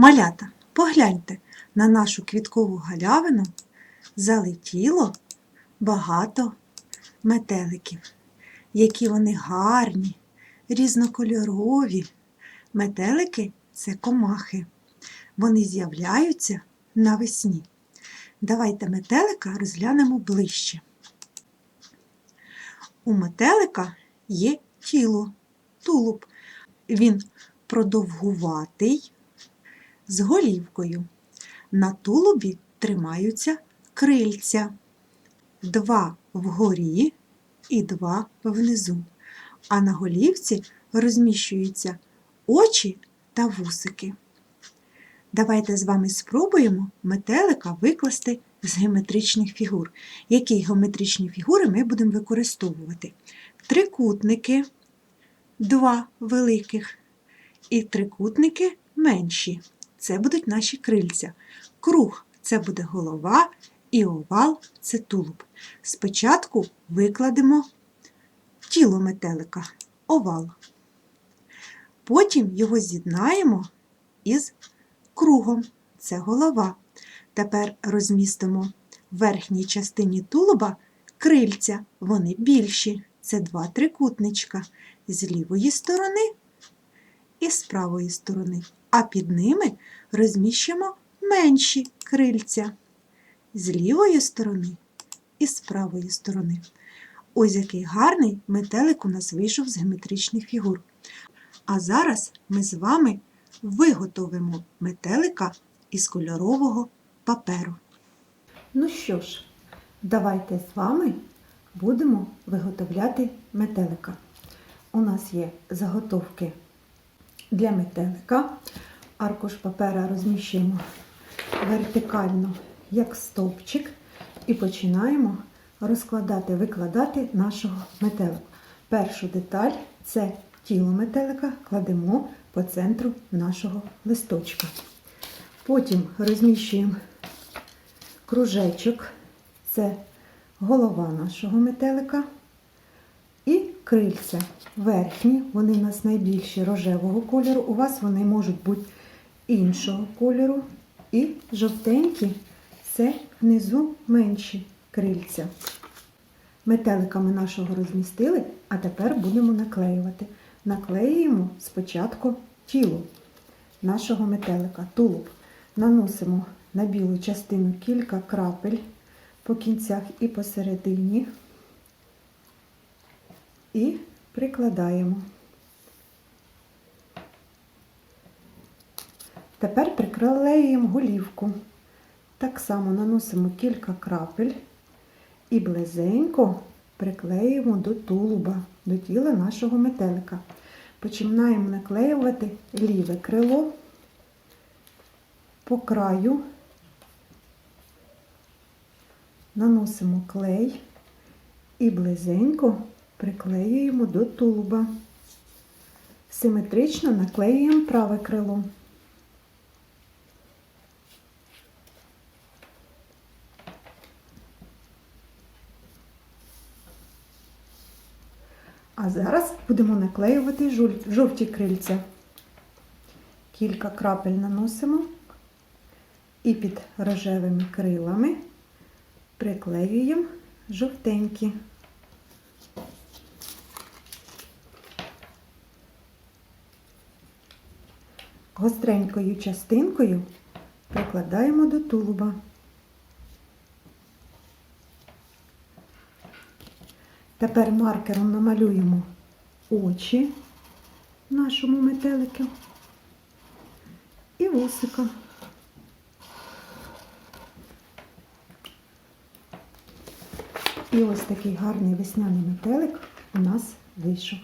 Малята, погляньте, на нашу квіткову галявину залетіло багато метеликів. Які вони гарні, різнокольорові. Метелики це комахи. Вони з'являються навесні. Давайте метелика розглянемо ближче. У метелика є тіло, тулуб. Він продовгуватий з голівкою. На тулубі тримаються крильця. Два вгорі і два внизу. А на голівці розміщуються очі та вусики. Давайте з вами спробуємо метелика викласти з геометричних фігур. Які геометричні фігури ми будемо використовувати? Трикутники, два великих, і трикутники менші. Це будуть наші крильця. Круг це буде голова, і овал це тулуб. Спочатку викладемо тіло метелика, овал. Потім його з'єднаємо із кругом це голова. Тепер розмістимо в верхній частині тулуба крильця, вони більші. Це два трикутничка з лівої сторони і з правої сторони. А під ними розміщимо менші крильця з лівої сторони і з правої сторони. Ось який гарний метелик у нас вийшов з геометричних фігур. А зараз ми з вами виготовимо метелика із кольорового паперу. Ну що ж, давайте з вами будемо виготовляти метелика. У нас є заготовки для метелика. Аркуш папера розміщуємо вертикально, як стовпчик, і починаємо розкладати, викладати нашого метелика. Першу деталь це тіло метелика кладемо по центру нашого листочка. Потім розміщуємо кружечок, це голова нашого метелика. Крильця верхні, вони у нас найбільші рожевого кольору. У вас вони можуть бути іншого кольору. І жовтенькі це внизу менші крильця. Метеликами нашого розмістили, а тепер будемо наклеювати. Наклеюємо спочатку тіло нашого метелика, тулуб. Наносимо на білу частину кілька крапель по кінцях і посередині і прикладаємо. Тепер приклеюємо голівку. Так само наносимо кілька крапель і близенько приклеюємо до тулуба, до тіла нашого метелика. Починаємо наклеювати ліве крило по краю, наносимо клей і близенько приклеюємо до тулуба. Симетрично наклеюємо праве крило. А зараз будемо наклеювати жовті крильця. Кілька крапель наносимо і під рожевими крилами приклеюємо жовтенькі. Гостренькою частинкою прикладаємо до тулуба. Тепер маркером намалюємо очі нашому метелику і вусика. І ось такий гарний весняний метелик у нас вийшов.